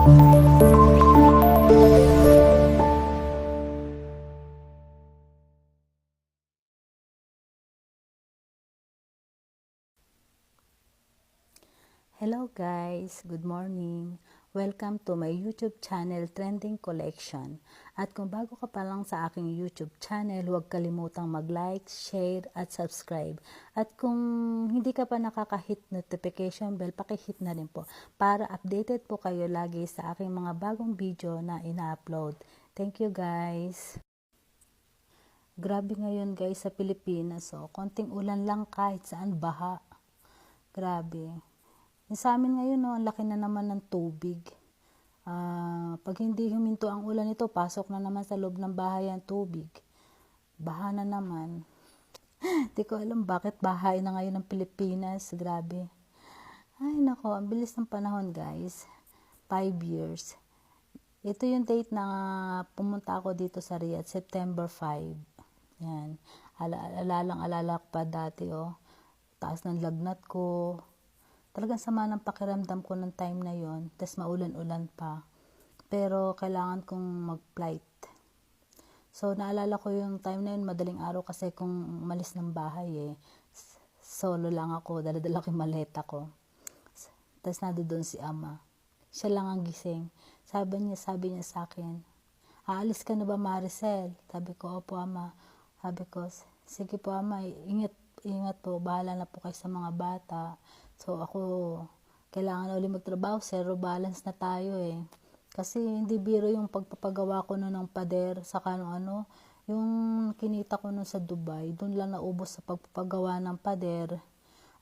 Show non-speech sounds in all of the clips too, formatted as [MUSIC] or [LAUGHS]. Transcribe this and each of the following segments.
Hello guys, good morning. Welcome to my YouTube channel Trending Collection. At kung bago ka pa lang sa aking YouTube channel, huwag kalimutang mag-like, share at subscribe. At kung hindi ka pa nakaka-hit notification bell, paki-hit na rin po para updated po kayo lagi sa aking mga bagong video na ina-upload. Thank you guys. Grabe ngayon guys sa Pilipinas, oh. konting ulan lang kahit saan baha. Grabe. Yung sa amin ngayon, no, ang laki na naman ng tubig. Ah, pag hindi huminto ang ulan nito, pasok na naman sa loob ng bahay ang tubig. Baha na naman. [LAUGHS] Di ko alam bakit bahay na ngayon ng Pilipinas. Grabe. Ay, nako, ang bilis ng panahon, guys. Five years. Ito yung date na pumunta ako dito sa Riyadh, September 5. Yan. Ala alalang alala pa dati, oh. Taas ng lagnat ko, talagang sama ng pakiramdam ko ng time na yon tapos maulan-ulan pa. Pero kailangan kong mag-flight. So naalala ko yung time na yun madaling araw kasi kung umalis ng bahay eh solo lang ako daladala ko yung maleta ko. Tapos nado doon si ama. Siya lang ang gising. Sabi niya sabi niya sa akin aalis ka na ba Maricel? Sabi ko opo ama. Sabi ko sige po ama ingat ingat po. Bahala na po kayo sa mga bata So ako, kailangan ulit magtrabaho, zero balance na tayo eh. Kasi hindi biro yung pagpapagawa ko nun ng pader sa kano ano, yung kinita ko nun sa Dubai, doon lang naubos sa pagpapagawa ng pader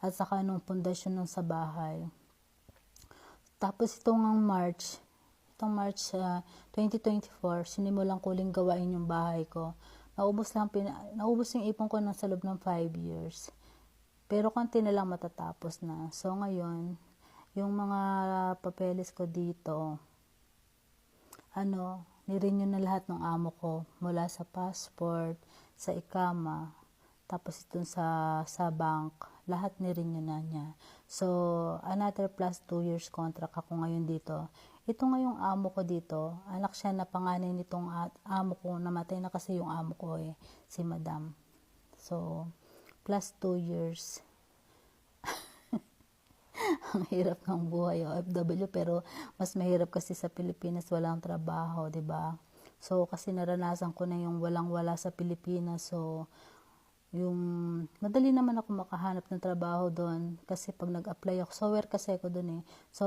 at saka nung pundasyon nun sa bahay. Tapos itong ang March, itong March uh, 2024, sinimulan ko uling gawain yung bahay ko. Naubos lang, naubos yung ipon ko ng sa loob ng 5 years. Pero konti na lang matatapos na. So ngayon, yung mga papeles ko dito, ano, nirenew na lahat ng amo ko mula sa passport, sa ikama, tapos itong sa, sa bank, lahat nirenew na niya. So, another plus 2 years contract ako ngayon dito. Ito nga yung amo ko dito, anak siya na panganay nitong amo ko, namatay na kasi yung amo ko eh, si madam. So, plus 2 years. [LAUGHS] ang hirap ng buhay OFW pero mas mahirap kasi sa Pilipinas walang trabaho, 'di ba? So kasi naranasan ko na yung walang-wala sa Pilipinas. So yung madali naman ako makahanap ng trabaho doon kasi pag nag-apply ako, software kasi ako doon eh. So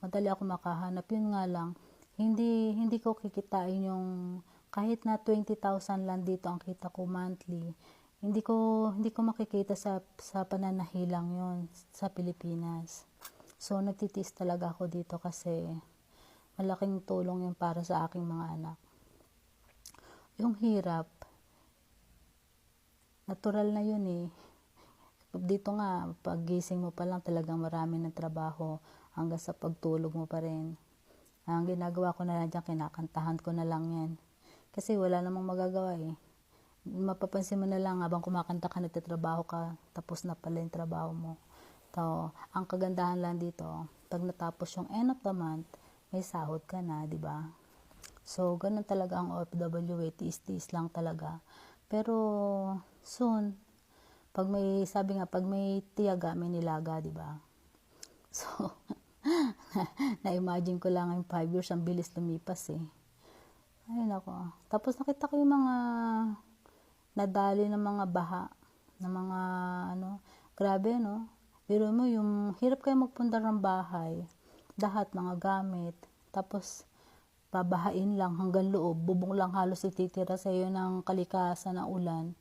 madali ako makahanap. Yun nga lang, hindi hindi ko kikitain yung kahit na 20,000 lang dito ang kita ko monthly, hindi ko hindi ko makikita sa sa pananahilang yon sa Pilipinas. So nagtitiis talaga ako dito kasi malaking tulong yun para sa aking mga anak. Yung hirap, natural na yun eh. Dito nga, paggising mo pa lang talagang marami ng trabaho hanggang sa pagtulog mo pa rin. Ang ginagawa ko na lang dyan, kinakantahan ko na lang yan. Kasi wala namang magagawa eh. Mapapansin mo na lang habang kumakanta ka, nagtatrabaho ka, tapos na pala yung trabaho mo. So, ang kagandahan lang dito, pag natapos yung end of the month, may sahod ka na, di ba? So, ganun talaga ang OFW, tiis-tiis lang talaga. Pero, soon, pag may, sabi nga, pag may tiyaga, may nilaga, di ba? [LAUGHS] So, na-imagine ko lang yung 5 years, ang bilis lumipas eh. Ayun ako. Tapos nakita ko yung mga nadali ng mga baha, ng mga ano, grabe no. Pero mo yung hirap kayo magpundar ng bahay, lahat mga gamit, tapos babahain lang hanggang loob, bubong lang halos ititira sa iyo ng kalikasan ng ulan.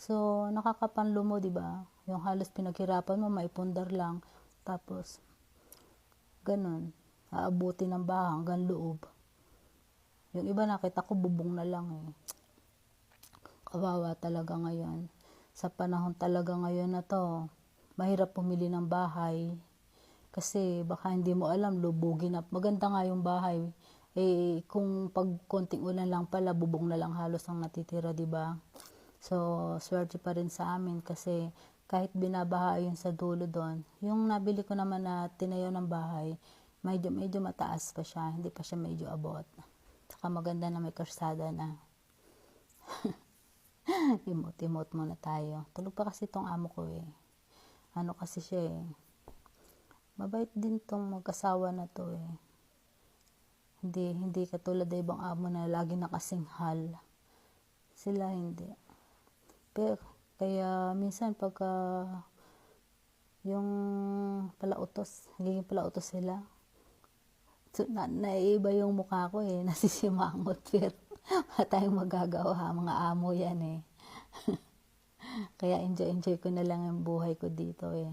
So, nakakapanlo mo, di ba? Yung halos pinaghirapan mo, maipundar lang. Tapos, ganun. Aabuti ng baha hanggang loob. Yung iba nakita ko bubong na lang eh. Kawawa talaga ngayon. Sa panahon talaga ngayon na to, mahirap pumili ng bahay. Kasi baka hindi mo alam, lubugin na. Maganda nga yung bahay. Eh, kung pag konting ulan lang pala, bubong na lang halos ang natitira, di ba? So, swerte pa rin sa amin kasi kahit binabaha yun sa dulo doon, yung nabili ko naman na tinayo ng bahay, medyo, medyo mataas pa siya, hindi pa siya medyo abot. Saka maganda na may karsada na. [LAUGHS] Imot-imot muna tayo. Tulog pa kasi tong amo ko eh. Ano kasi siya eh. Mabait din tong magkasawa na to eh. Hindi, hindi katulad ng ibang amo na lagi nakasinghal. Sila hindi. Pero, kaya minsan pagka yung palautos, nagiging palautos sila. So, na, naiiba yung mukha ko eh, [LAUGHS] nasisimangot. Pero wala tayong magagawa, mga amo yan eh. [LAUGHS] Kaya enjoy-enjoy ko na lang ang buhay ko dito eh.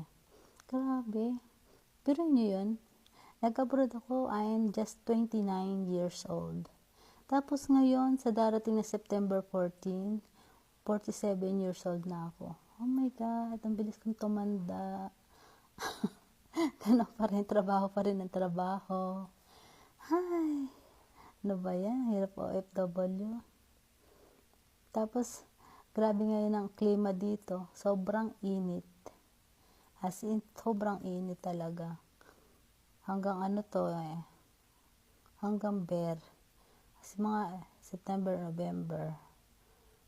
Grabe. Pero nyo yun, nag-abroad ako, I'm just 29 years old. Tapos ngayon, sa darating na September 14, 47 years old na ako. Oh my God, ang bilis kong tumanda. [LAUGHS] Ganun pa rin, trabaho pa rin ang trabaho. Hi! Ano ba yan? Hirap OFW. Tapos, grabe ngayon ang klima dito. Sobrang init. As in, sobrang init talaga. Hanggang ano to eh. Hanggang bear. Kasi mga September, November.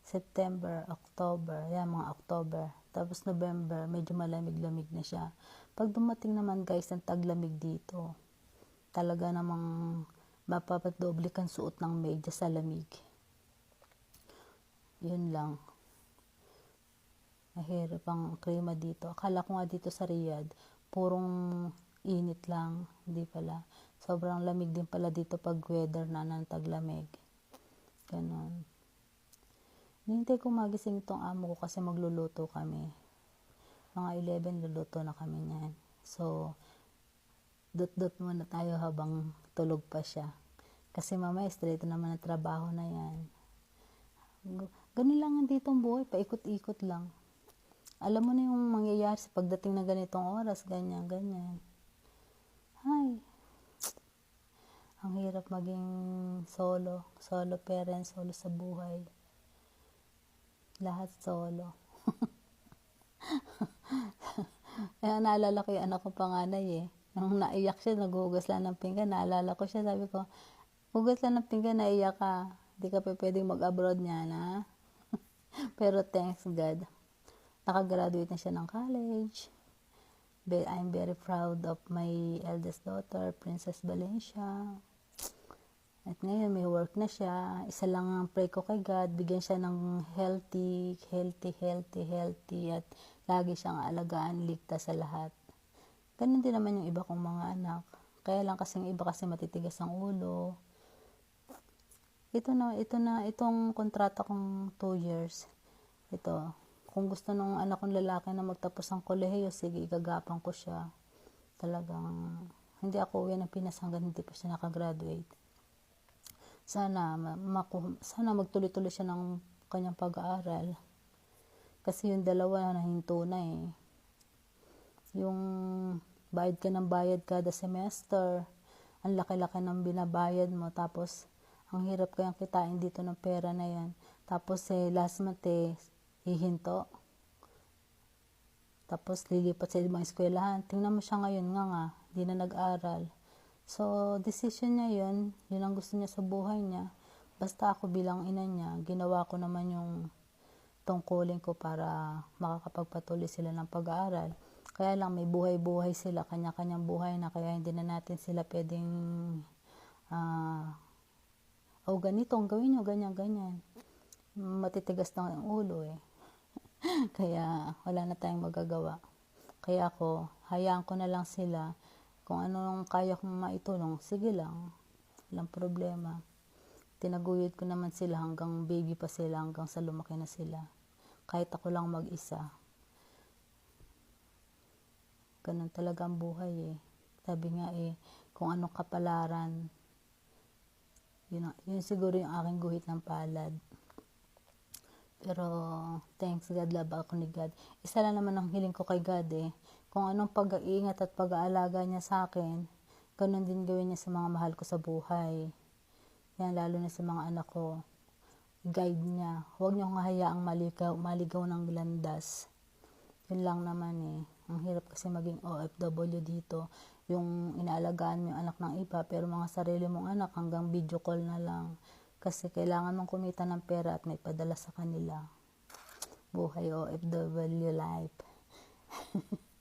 September, October. Yan, mga October. Tapos November, medyo malamig-lamig na siya. Pag dumating naman guys, ang taglamig dito. Talaga namang mapapadoble kang suot ng medya sa lamig. Yun lang. Mahirap ang klima dito. Akala ko nga dito sa Riyadh, purong init lang. Hindi pala. Sobrang lamig din pala dito pag weather na ng taglamig. Ganon. Nintay ko magising itong amo ko kasi magluluto kami. Mga 11 luluto na kami niyan. So, dot-dot muna tayo habang tulog pa siya. Kasi mamaya straight naman na trabaho na yan. Ganun lang ang ditong buhay, paikot-ikot lang. Alam mo na yung mangyayari sa pagdating na ganitong oras, ganyan, ganyan. Hay, ang hirap maging solo, solo parent, solo sa buhay. Lahat solo. [LAUGHS] Kaya naalala ko yung anak ko panganay eh. Nung naiyak siya, naghugas lang ng pinggan, naalala ko siya, sabi ko, hugas lang ng pinggan, naiyak ka. Hindi ka pa pwedeng mag-abroad niya na. [LAUGHS] Pero thanks God. Nakagraduate na siya ng college. I'm very proud of my eldest daughter, Princess Valencia. At ngayon, may work na siya. Isa lang ang pray ko kay God. Bigyan siya ng healthy, healthy, healthy, healthy. At lagi siyang alagaan, ligtas sa lahat. Ganun din naman yung iba kong mga anak. Kaya lang kasing iba kasi matitigas ang ulo. Ito na, ito na, itong kontrata kong 2 years. Ito, kung gusto nung anak kong lalaki na magtapos ng kolehiyo, sige, igagapan ko siya. Talagang, hindi ako uwi ng Pinas hanggang hindi pa siya nakagraduate. Sana maku sana magtuloy-tuloy siya ng kanyang pag-aaral. Kasi yung dalawa na hinto na eh. Yung bayad ka ng bayad kada semester ang laki-laki ng binabayad mo tapos ang hirap kayang kitain dito ng pera na yan. Tapos eh last month eh hihinto tapos lilipat sa ibang eskwelahan tingnan mo siya ngayon nga nga hindi na nag-aral So, decision niya yun. Yun ang gusto niya sa buhay niya. Basta ako bilang ina niya, ginawa ko naman yung tungkulin ko para makakapagpatuloy sila ng pag-aaral. Kaya lang may buhay-buhay sila, kanya-kanyang buhay na kaya hindi na natin sila pwedeng uh, oh ganito, gawin nyo, ganyan-ganyan. Matitigas na ang ulo eh. [LAUGHS] kaya wala na tayong magagawa. Kaya ako, hayaan ko na lang sila kung ano kaya kong maitulong, sige lang. Walang problema. Tinaguyod ko naman sila hanggang baby pa sila, hanggang sa lumaki na sila. Kahit ako lang mag-isa. Ganun talaga ang buhay eh. Sabi nga eh, kung anong kapalaran, yun, yun siguro yung aking guhit ng palad. Pero, thanks God, love ako ni God. Isa lang naman ang hiling ko kay God eh kung anong pag-iingat at pag-aalaga niya sa akin, ganun din gawin niya sa mga mahal ko sa buhay. Yan, lalo na sa mga anak ko. Guide niya. Huwag niyo hayaang maligaw, maligaw ng landas. Yun lang naman eh. Ang hirap kasi maging OFW dito. yung inaalagaan mo yung anak ng iba, pero mga sarili mong anak hanggang video call na lang. Kasi kailangan mong kumita ng pera at may padala sa kanila. Buhay OFW life. [LAUGHS]